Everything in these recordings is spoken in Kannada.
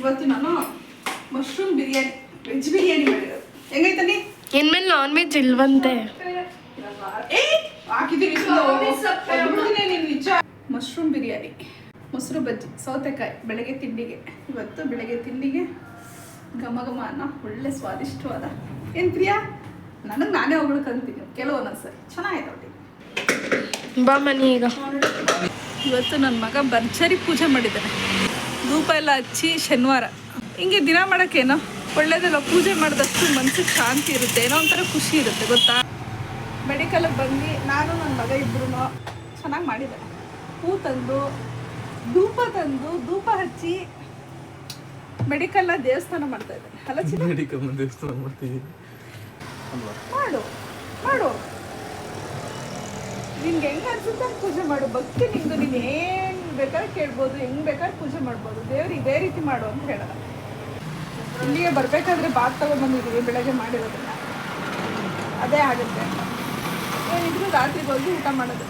ಇವತ್ತು ನಾನು ಮಶ್ರೂಮ್ ಬಿರಿಯಾನಿ ವೆಜ್ ಬಿರಿಯಾನಿ ಮಾಡಿರೋದು. ಹೆಂಗೈತಾನೆ ಇನ್ಮೇಲೆ ನಾನ್ ವೆಜ್ ಇಲ್ವಂತೆ. ಏ ಹಾಕಿದ್ದೀನಿ ನಿಜ. ಮಶ್ರೂಮ್ ಬಿರಿಯಾನಿ ಮೊಸರು ಬಜ್ಜಿ ಸೌತೆಕಾಯಿ ಬೆಳಗ್ಗೆ ತಿಂಡಿಗೆ. ಇವತ್ತು ಬೆಳಗ್ಗೆ ತಿಂಡಿಗೆ ಘಮ ಘಮ ಅನ್ನೋ ಒಳ್ಳೆ ಸ್ವಾದಿಷ್ಟವಾದ. ಏನು ಪ್ರಿಯಾ? ನನಗೆ ನಾನೇ ಹೊಗಳ್ಕಂತೀನಿ ಕೆಲವೊಂದೊಂದ್ಸರಿ. ಚೆನ್ನಾಗಿದೆ ಒಟ್ಟಿಗೆ ಬಾ ಮನಿ ಈಗ. ಇವತ್ತು ನನ್ನ ಮಗ ಭರ್ಜರಿ ಪೂಜೆ ಮಾಡಿದ್ದಾನೆ. ಧೂಪ ಎಲ್ಲ ಹಚ್ಚಿ ಶನಿವಾರ. ಹಿಂಗೆ ದಿನ ಮಾಡೋಕ್ಕೇನೋ? ಒಳ್ಳೇದಲ್ಲ ಪೂಜೆ ಮಾಡಿದಷ್ಟು ಮನ್ಸಿಗೆ ಶಾಂತಿ ಇರುತ್ತೆ ಏನೋ ಒಂಥರ ಖುಷಿ ಇರುತ್ತೆ ಗೊತ್ತಾ? ಮೆಡಿಕಲಿಗೆ ಬಂದು ನಾನು ನನ್ನ ಮಗ ಇಬ್ರು ಚೆನ್ನಾಗಿ ಮಾಡಿದೆ. ಹೂ ತಂದು ಧೂಪ ತಂದು ಧೂಪ ಹಚ್ಚಿ ಮೆಡಿಕಲ್ನ ದೇವಸ್ಥಾನ ಮಾಡ್ತಾ ಇದ್ದಾರೆ ಅಲ್ಲ ಚಿನ್ನ? ಮೆಡಿಕಲ್ ದೇವಸ್ಥಾನ ಮಾಡ್ತೀವಿ ಮಾಡು ಮಾಡು. ನಿನ್ಗೆ ಹೆಂಗ್ ಅನ್ಸುತ್ತೆ ಪೂಜೆ ಮಾಡು. ಭಕ್ತಿ ನಿಂದು ನೀನು ಬೇಕಾದ್ರೆ ಕೇಳ್ಬೋದು, ಹೆಂಗ್ ಬೇಕಾದ್ರೆ ಪೂಜೆ ಮಾಡ್ಬೋದು. ದೇವ್ರು ಇದೇ ರೀತಿ ಮಾಡು ಅಂತ ಹೇಳಲ್ಲ. ಇಲ್ಲಿಗೆ ಬರ್ಬೇಕಾದ್ರೆ ಬಾತ್ ತಗೊಂಡ್ ಬಂದಿದ್ದೀವಿ ಬೆಳಗ್ಗೆ ಮಾಡಿರೋದನ್ನ. ಅದೇ ಆಗುತ್ತೆ. ಏನಿದ್ರು ರಾತ್ರಿ ಹೋಗಿ ಊಟ ಮಾಡೋದು.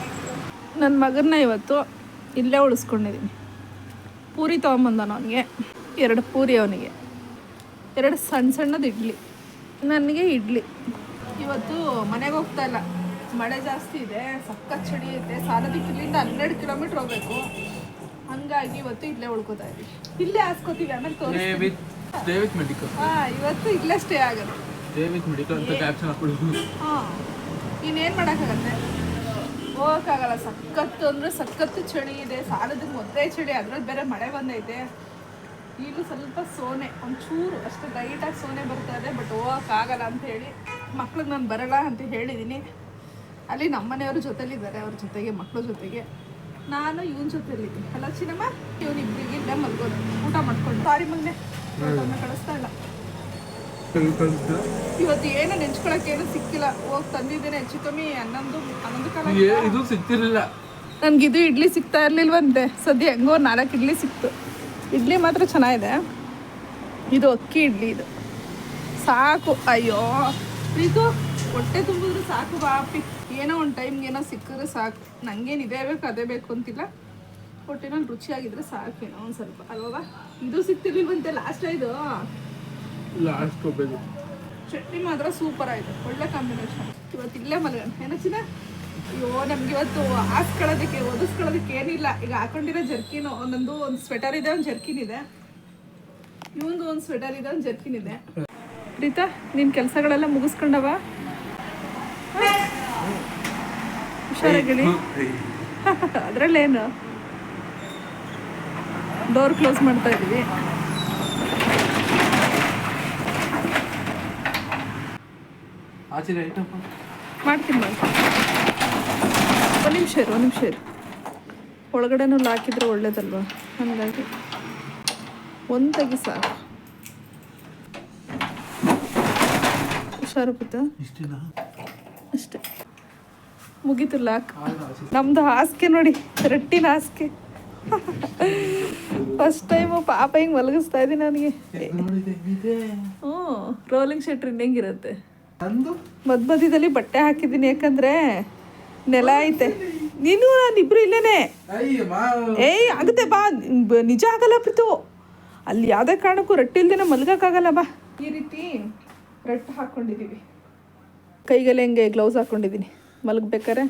ನನ್ನ ಮಗನ್ನ ಇವತ್ತು ಇಲ್ಲೇ ಉಳಿಸ್ಕೊಂಡಿದ್ದೀನಿ ಪೂರಿ ತೊಗೊಂಬಂದನು ಅವನಿಗೆ. ಎರಡು ಪೂರಿ ಅವನಿಗೆ. ಎರಡು ಸಣ್ಣ ಸಣ್ಣದು ಇಡ್ಲಿ. ನನಗೆ ಇಡ್ಲಿ. ಇವತ್ತು ಮನೆಗೆ ಹೋಗ್ತಾ ಇಲ್ಲ. ಮಳೆ ಜಾಸ್ತಿ ಇದೆ ಸಕ್ಕತ್ ಚಳಿ ಐತೆ. ಸಾಲದಕ್ಕೆ ಇಲ್ಲಿಂದ ಹನ್ನೆರಡು ಕಿಲೋಮೀಟ್ರ್ ಹೋಗ್ಬೇಕು. ಹಂಗಾಗಿ ಇವತ್ತು ಇಲ್ಲೇ ಉಳ್ಕೋತಾ ಇದೀವಿ. ಇಲ್ಲೇ ಹಾಸ್ಕೋತೀವಿ ಆಮೇಲೆ ತೋರಿಸ್ತೀವಿ ಮೆಡಿಕಲ್ ಹಾ ಇವತ್ತು ಇಲ್ಲೇ ಸ್ಟೇ ಆಗೋದು ಡೇವಿಡ್ ಮೆಡಿಕಲ್ ಅಂತ ಕ್ಯಾಪ್ಷನ್ ಹಾಕ್ಬಿಡು. ಹಾ ಇನ್ನೇನು ಮಾಡೋಕ್ಕಾಗತ್ತೆ? ಹೋಗೋಕ್ಕಾಗಲ್ಲ. ಸಖತ್ತು ಅಂದರೆ ಸಖತ್ತು ಚಳಿ ಇದೆ ಸಾಲದಕ್ಕೆ ಮೊದಲೇ ಚಳಿ ಅದ್ರಲ್ಲಿ ಬೇರೆ ಮಳೆ ಬಂದೈತೆ. ಈಗಲೂ ಸ್ವಲ್ಪ ಸೋನೆ ಒಂಚೂರು ಅಷ್ಟು ಲೈಟಾಗಿ ಸೋನೆ ಬರ್ತಾ ಇದೆ ಬಟ್ ಹೋಗೋಕ್ಕಾಗಲ್ಲ ಅಂತ ಹೇಳಿ. ಮಕ್ಳಿಗೆ ನಾನು ಬರಲ್ಲ ಅಂತ ಹೇಳಿದ್ದೀನಿ ಅಲ್ಲಿ ನಮ್ಮನೆಯವ್ರ ಜೊತೆಲಿದ್ದಾರೆ ಅವ್ರ ಜೊತೆಗೆ ಮಕ್ಳ ಜೊತೆಗೆ. ನಾನು ಇವನ್ ಜೊತೆ ಇರ್ಲಿಕ್ಕೆ. ಅಲ್ಲ ಚಿನ್ನಮ್ಮ. ಇವನಿಬ್ಬರಿಗೆ ಇಲ್ಲೇ ಮಲ್ಕೋದು ಊಟ ಮಾಡ್ಕೊಂಡು. ಸಾರಿ ಮಗನೆ. ಕಳಿಸ್ತಾ ಇಲ್ಲ. ಇವತ್ತು ಏನು ನೆಂಚ್ಕೊಳಕ್ ಏನು ಸಿಕ್ಕಿಲ್ಲ. ಹೋಗ್ ತಂದಿದ್ದೇನೆ ಹೆಚ್ಚು ಕಮ್ಮಿ ಹನ್ನೊಂದು ಹನ್ನೊಂದು ಕಾಲ ಇದು ಸಿಕ್ತಿರ್ಲಿಲ್ಲ. ನನ್ಗೆ ಇದು ಇಡ್ಲಿ ಸಿಗ್ತಾ ಇರ್ಲಿಲ್ವಂತೆ. ಸದ್ಯ ಹೆಂಗೋ ನಾಲ್ಕು ಇಡ್ಲಿ ಸಿಕ್ತು. ಇಡ್ಲಿ ಮಾತ್ರ ಚೆನ್ನಾಗಿದೆ. ಇದು ಅಕ್ಕಿ ಇಡ್ಲಿ ಇದು. ಸಾಕು. ಅಯ್ಯೋ. ಇದು ಹೊಟ್ಟೆ ತುಂಬಿದ್ರು ಸಾಕು ಬಾಪಿ. ಏನೋ ಒಂದು ಟೈಮ್ಗೆ ಏನೋ ಸಿಕ್ಕಿದ್ರೆ ಸಾಕು. ನನಗೇನು ಇದೇ ಬೇಕು ಅದೇ ಬೇಕು ಅಂತಿಲ್ಲ. ಹೊಟ್ಟೆನಲ್ಲಿ ರುಚಿಯಾಗಿದ್ರೆ ಸಾಕೇನೋ ಒಂದು ಸ್ವಲ್ಪ ಅಲ್ವಾ ಇದು ಸಿಗ್ತಿರ್ಲಿಲ್ವಂತೆ ಲಾಸ್ಟ್ ಇದು? ಲಾಸ್ಟ್ ಚಟ್ನಿ ಮಾತ್ರ ಸೂಪರ್ ಆಯಿತು ಒಳ್ಳೆ ಕಾಂಬಿನೇಷನ್ ಇವತ್ತು ಇಲ್ಲೇ ಮಲಗೋಣ. ಏನೋ ಚಿನ್ನ ಅಯ್ಯೋ ನಮ್ಗೆ ಇವತ್ತು ಹಾಸ್ಕೊಳ್ಳೋದಕ್ಕೆ ಒದಿಸ್ಕೊಳ್ಳೋದಕ್ಕೆ ಏನಿಲ್ಲ. ಈಗ ಹಾಕೊಂಡಿರೋ ಜರ್ಕಿನು ಒಂದೊಂದು ಒಂದು ಸ್ವೆಟರ್ ಇದೆ ಒಂದು ಜರ್ಕಿನ್ ಇದೆ. ಇವಂದು ಒಂದು ಸ್ವೆಟರ್ ಇದೆ ಒಂದು ಜರ್ಕಿನ್ ಇದೆ. ಪ್ರೀತಾ ನಿನ್ನ ಕೆಲಸಗಳೆಲ್ಲ ಮುಗಿಸ್ಕೊಂಡವ? ಹುಷಾರಾಗಿಳಿ ಅದರಲ್ಲೇನು? ಡೋರ್ ಕ್ಲೋಸ್ ಮಾಡ್ತಾ ಇದೀವಿ. ಮಾಡ್ತೀನಿ ಮಾಡ್ತೀನಿ ಮಾಡಿ ಒಂದು ನಿಮಿಷ ಇರು ಒಂದು ನಿಮಿಷ ಇರು. ಒಳಗಡೆನೂ ಹಾಕಿದ್ರೆ ಒಳ್ಳೇದಲ್ವಾ? ಹಾಗಾಗಿ. ಒಂದು ತೆಗಿ ಸಾಕು. ಹುಷಾರು ಅಷ್ಟೇ ಮುಗೀತು ಲಾಕ್ ನಮ್ದು ಹಾಸಿಗೆ ನೋಡಿ ರಟ್ಟಿನ ಹಾಸಿಗೆ. ಫಸ್ಟ್ ಟೈಮು ಪಾಪ ಹಿಂಗೆ ಮಲಗಿಸ್ತಾ ಇದ್ದೀನಿ ನನಗೆ ಹ್ಞೂ ರೋಲಿಂಗ್ ಶೆಟ್ ಹೆಂಗಿರುತ್ತೆ ಮದ್ ಮಧ್ಯ ಮಧ್ಯದಲ್ಲಿ ಬಟ್ಟೆ ಹಾಕಿದ್ದೀನಿ ಯಾಕಂದ್ರೆ ನೆಲ ಐತೆ. ನೀನು ನಾನಿಬ್ರು ಇಲ್ಲೇನೆ. ಅಯ್ಯ ಮಾ ಏಯ್ ಆಗುತ್ತೆ ಬಾ. ಬ- ನಿಜ ಆಗಲ್ಲ ಪ್ರೀತು. ಅಲ್ಲಿ ಯಾವುದೇ ಕಾರಣಕ್ಕೂ ರೊಟ್ಟಿ ಇಲ್ದೇನೆ ಮಲ್ಗಕ್ಕಾಗಲ್ಲ ಬಾ. ಈ ರೀತಿ ರಟ್ಟು ಹಾಕ್ಕೊಂಡಿದ್ದೀವಿ ಕೈಗೆಲ್ಲ ಹೆಂಗೆ ಗ್ಲೌಸ್ ಹಾಕ್ಕೊಂಡಿದ್ದೀನಿ ಮಲಗ್ಬೇಕಾರೆ?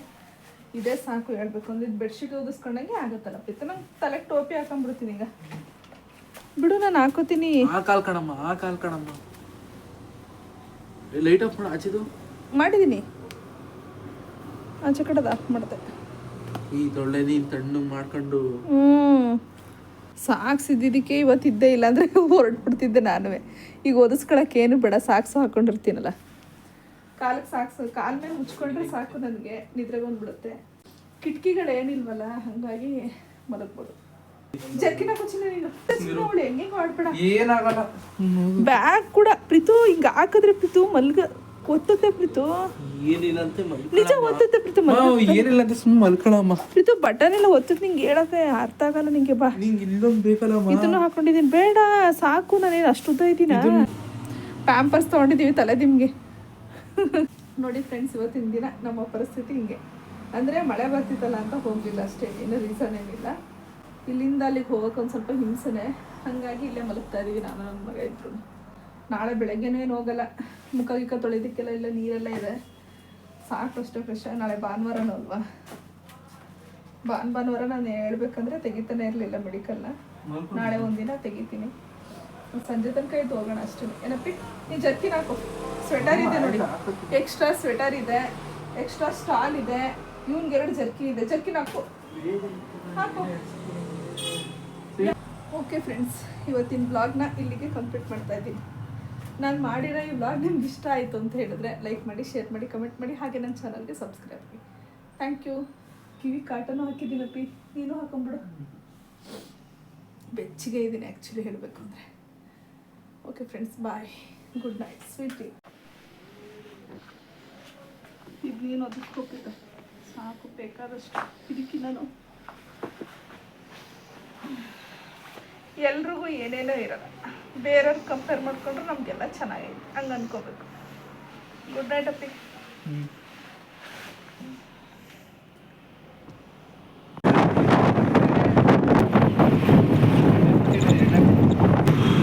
ಇದೇ ಸಾಕು ಹೇಳ್ಬೇಕು. ಅಂದ್ರೆ ಇದು ಬೆಡ್ಶೀಟ್ ಓದಿಸ್ಕೊಂಡಂಗೆ ಆಗುತ್ತಲ್ಲ ಪಿತ್ತ ನಂಗೆ ತಲೆ ಟೋಪಿ ಹಾಕೊಂಡ್ಬಿಡ್ತೀನಿ ಈಗ. ಬಿಡು ನಾನು ಹಾಕೋತೀನಿ. ಆ ಕಾಲ್ ಕಣಮ್ಮ ಆ ಕಾಲ್ ಕಣಮ್ಮ. ಲೈಟ್ ಆಫ್ ಮಾಡು ಆಚೆದು. ಮಾಡಿದ್ದೀನಿ ಆಚೆ ಕಡೆದು ಆಫ್ ಮಾಡಿದೆ. ಈ ತೊಳ್ಳೆ ನೀನು ತಣ್ಣಗೆ ಮಾಡ್ಕೊಂಡು. ಹ್ಞೂ ಸಾಕ್ಸಿದ್ದಿದ್ದಕ್ಕೆ ಇವತ್ತಿದ್ದೇ ಇಲ್ಲ ಅಂದರೆ ಹೊರಟ್ಬಿಡ್ತಿದ್ದೆ ನಾನು ಈಗ ಓದಿಸ್ಕೊಳಕ್ಕೆ ಏನು ಬೇಡ ಸಾಕ್ಸು ಹಾಕೊಂಡಿರ್ತೀನಲ್ಲ. ಕಾಲಕ್ಕೆ ಸಾಕು ಕಾಲ ಮೇಲೆ ಮುಚ್ಕೊಂಡ್ರೆ ಸಾಕು ನನಗೆ. ನಿದ್ರೆ ಬಂದ್ಬಿಡುತ್ತೆ. ಕಿಟಕಿಗಳು ಏನಿಲ್ವಲ್ಲ ಹಾಗಾಗಿ ಮಲಗ್ಬೋದು. ಜರ್ಕಿನ ಕುಚಿನ ನೋಡಿ ಹೆಂಗೆ ಮಾಡ್ಬೇಡ ಏನಾಗಲ್ಲ. ಬ್ಯಾಗ್ ಕೂಡ. ಪ್ರೀತು ಹಿಂಗೆ ಹಾಕಿದ್ರೆ ಪ್ರೀತು ಮಲ್ಗ ಒತ್ತುತ್ತೆ ಪ್ರೀತು. ನಿಜ ಒತ್ತುತ್ತೆ ಪ್ರೀತು ಮಲ್ಗ ಏನಿಲ್ಲ ಅಂತ ಸುಮ್ಮನೆ ಮಲ್ಕೊಳಮ್ಮ. ಪ್ರೀತು ಬಟನ್ ಎಲ್ಲ ಒತ್ತುತ್ತೆ ನಿಂಗೆ ಹೇಳಕ್ಕೆ ಅರ್ಥ ಆಗಲ್ಲ ನಿಂಗೆ ಬಾ. ನಿಂಗೆ ಇಲ್ಲೊಂದು ಬೇಕಲ್ಲಮ್ಮ ಇದನ್ನು ಹಾಕೊಂಡಿದ್ದೀನಿ. ಬೇಡ ಸಾಕು ನಾನೇನು ಅಷ್ಟು ಉದ್ದ ಇದ್ದೀನಿ ಪ್ಯಾಂಪರ್ಸ್ ತೊಗೊಂಡಿದ್ದೀವಿ ತಲೆ ನಿಮಗೆ ನೋಡಿ ಫ್ರೆಂಡ್ಸ್ ಇವತ್ತಿನ ದಿನ ನಮ್ಮ ಪರಿಸ್ಥಿತಿ ಹಿಂಗೆ. ಅಂದರೆ ಮಳೆ ಬರ್ತಿತ್ತಲ್ಲ ಅಂತ ಹೋಗಲಿಲ್ಲ ಅಷ್ಟೇ ಏನು ರೀಸನ್ ಏನಿಲ್ಲ. ಇಲ್ಲಿಂದ ಅಲ್ಲಿಗೆ ಹೋಗೋಕೆ ಒಂದು ಸ್ವಲ್ಪ ಹಿಂಸೆನೆ. ಹಾಗಾಗಿ ಇಲ್ಲೇ ಮಲಗ್ತಾ ಇದೀವಿ ನಾನು ನನ್ನ ಮಗ ಇದ್ರು ನಾಳೆ ಬೆಳಗ್ಗೆನೂ ಏನು ಹೋಗಲ್ಲ. ಮುಖ ಗಿಕ್ಕ ತೊಳೆಯೋದಕ್ಕೆಲ್ಲ ಇಲ್ಲ ನೀರೆಲ್ಲ ಇದೆ. ಸಾಕು ಅಷ್ಟೇ ಫ್ರೆಶ್ ನಾಳೆ ಭಾನುವಾರನೂ ಅಲ್ವಾ? ಭಾನ್ ಭಾನುವಾರ ನಾನು ಹೇಳ್ಬೇಕಂದ್ರೆ ತೆಗಿತಾನೆ ಇರಲಿಲ್ಲ ಮೆಡಿಕಲ್ನ ನಾಳೆ ಒಂದಿನ ತೆಗಿತೀನಿ. ಸಂಜೆ ತನಕ ಇದ್ದು ಹೋಗೋಣ ಅಷ್ಟೇ. ಏನಪ್ಪಿ ನೀನು ಜರ್ಕಿನ ಹಾಕು. ಸ್ವೆಟರ್ ಇದೆ ನೋಡಿ. ಎಕ್ಸ್ಟ್ರಾ ಸ್ವೆಟರ್ ಇದೆ ಎಕ್ಸ್ಟ್ರಾ ಸ್ಟಾಲ್ ಇದೆ. ಇವ್ನಿಗೆ ಎರಡು ಜರ್ಕಿ ಇದೆ. ಜರ್ಕಿನ್ ಹಾಕು ಹಾಕು. ಓಕೆ ಫ್ರೆಂಡ್ಸ್ ಇವತ್ತಿನ ಬ್ಲಾಗ್ನ ಇಲ್ಲಿಗೆ ಕಂಪ್ಲೀಟ್ ಮಾಡ್ತಾ ಇದ್ದೀನಿ. ನಾನು ಮಾಡಿರೋ ಈ ಬ್ಲಾಗ್ ನಿಮ್ಗೆ ಇಷ್ಟ ಆಯಿತು ಅಂತ ಹೇಳಿದ್ರೆ ಲೈಕ್ ಮಾಡಿ ಶೇರ್ ಮಾಡಿ ಕಮೆಂಟ್ ಮಾಡಿ. ಹಾಗೆ ನನ್ನ ಚಾನಲ್ಗೆ ಸಬ್ಸ್ಕ್ರೈಬ್ ಮಾಡಿ. ಥ್ಯಾಂಕ್ ಯು ಕಿವಿ ಕಾಟನೂ ಹಾಕಿದ್ದೀನಪ್ಪಿ ನೀನು ಹಾಕೊಂಬಿಡು. ಬೆಚ್ಚಿಗೆ ಇದ್ದೀನಿ ಆ್ಯಕ್ಚುಲಿ ಹೇಳಬೇಕು ಅಂದರೆ. Okay friends bye good night sweet ಇದು ನೀನು ಅದಕ್ಕೋಗಿದ್ದ ಸಾಕು ಬೇಕಾದಷ್ಟು ಇದಕ್ಕೆ ನಾನು ಎಲ್ರಿಗೂ ಏನೇನೋ ಇರಲ್ಲ ಬೇರೆಯವ್ರು ಕಂಪೇರ್ ಮಾಡ್ಕೊಂಡ್ರೆ ನಮಗೆಲ್ಲ ಚೆನ್ನಾಗೈತೆ ಹಂಗೆ ಅನ್ಕೋಬೇಕು ಗುಡ್ ನೈಟ್ ಅಪ್ಪಿ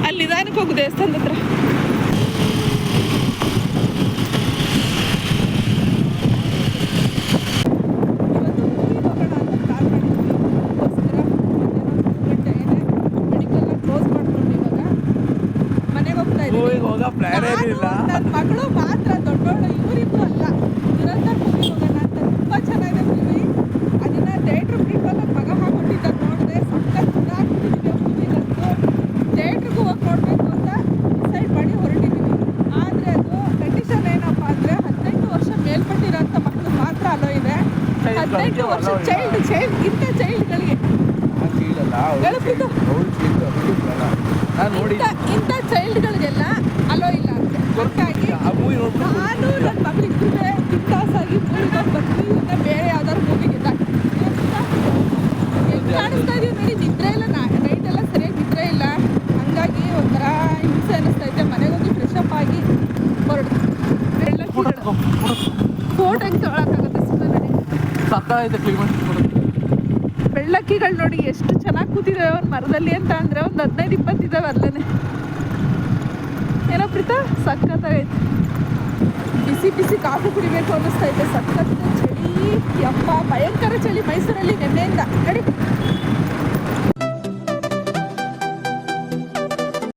ಅಲ್ಲಿ ನಿಧಾನಕ್ಕೆ ಹೋಗು ದೇವಸ್ಥಾನದ ಹತ್ರ ಹೋಗ್ತಾ Movie ಗೆ ಹೋಗೋ ಇರ್ಲಿಲ್ಲ. ನನ್ನ ಮಗಳು ಮಾತ್ರ ದೊಡ್ಡವಳು ಇವರಿಬ್ರು ಅಲ್ಲ. ನಿರಂತರ ಮೂವಿ ಹೋಗೋಣ ಅಂತ ತುಂಬಾ ಚೆನ್ನಾಗಿದೆ ಮೂವಿ ಅದನ್ನ ಥಿಯೇಟ್ರ್ ನನ್ನ ಮಗ ಹಾಕೊಂಡಿದ್ದ ನೋಡಿದೆ. ಥಿಯೇಟ್ರಿಗೂ ಹೋಗಿ ನೋಡಬೇಕು ಅಂತ ಡಿಸೈಡ್ ಮಾಡಿ ಹೊರಟಿದ್ದೀವಿ ಆದರೆ ಅದು ಕಂಡೀಷನ್ ಏನಪ್ಪ ಅಂದರೆ ಹದಿನೆಂಟು ವರ್ಷ ಮೇಲ್ಪಟ್ಟಿರೋಂಥ ಮಕ್ಕಳು ಮಾತ್ರ ಅಲೋ ಇದೆ. ಹದಿನೆಂಟು ವರ್ಷ ಚೈಲ್ಡ್ ಚೈಲ್ಡ್ ಇಂಥ ಚೈಲ್ಡ್ಗಳಿಗೆ ಹೇಳು ನಾನು ನೋಡಿ ಇಂಥ ಇಂಥ ಚೈಲ್ಡ್ಗಳಿಗೆಲ್ಲ ಅಲೋ ಇಲ್ಲ ಅಂತೆ ಹಾಗಾಗಿ ಆ ಮೂವಿ ನೋಡ್ಬಿಟ್ಟು ನಾನು ನನ್ನ ಮಗಳಿಗೂ ಬಿಂದಾಸಾಗಿ ಮೂವಿಗೆ ಹೋಗಿ ಬರ್ತೀವಿ ಇನ್ನ ಬೇರೆ ಯಾವ್ದಾದ್ರು ಮೂವಿಗೆ ಹೆಂಗ್ ಕಾಣಿಸ್ತಾ ಇದೀವಿ ನೋಡಿ ನಿದ್ರೆ ಇಲ್ಲ ನೈಟ್ ಎಲ್ಲ ಸರಿಯಾಗಿ ನಿದ್ರೆ ಇಲ್ಲ ಹಂಗಾಗಿ ಒಂಥರ ಹಿಂಸೆ ಅನಿಸ್ತಾ ಇದೆ ಮನೆಗೆ ಹೋಗಿ ಫ್ರೆಶ್ ಅಪ್ ಆಗಿ ಹೊರಡು ಫೋಟೋ ಹೆಂಗೆ ತೊಗೊಳಕ್ಕಾಗುತ್ತೆ ಸುಮ್ಮನೆ ನೋಡಿ. ಸಕ್ಕತ್ತಾಯ್ತು ಕ್ಲೈಮೇಟ್ ಬೆಳ್ಳಕ್ಕಿಗಳು ನೋಡಿ ಎಷ್ಟು ಚೆನ್ನಾಗಿ ಕೂತಿದ್ದಾವೆ ಒಂದು ಮರದಲ್ಲಿ ಅಂತ ಅಂದರೆ ಒಂದು ಹದಿನೈದು ಇಪ್ಪತ್ತು ಇದ್ದಾವೆ ಅಲ್ಲೇ ಏನೋ ಪ್ರೀತ? ಸಖತ್ತಾಗೈತೆ. ಬಿಸಿ ಬಿಸಿ ಕಾಫಿ ಕುಡಿಬೇಕು ಅನ್ನಿಸ್ತಾ ಇದೆ. ಸಖತ್ ಚಳಿ ಅಪ್ಪ ಭಯಂಕರ ಚಳಿ ಮೈಸೂರಲ್ಲಿ ನೆನ್ನೆಯಿಂದ. ನಡಿ.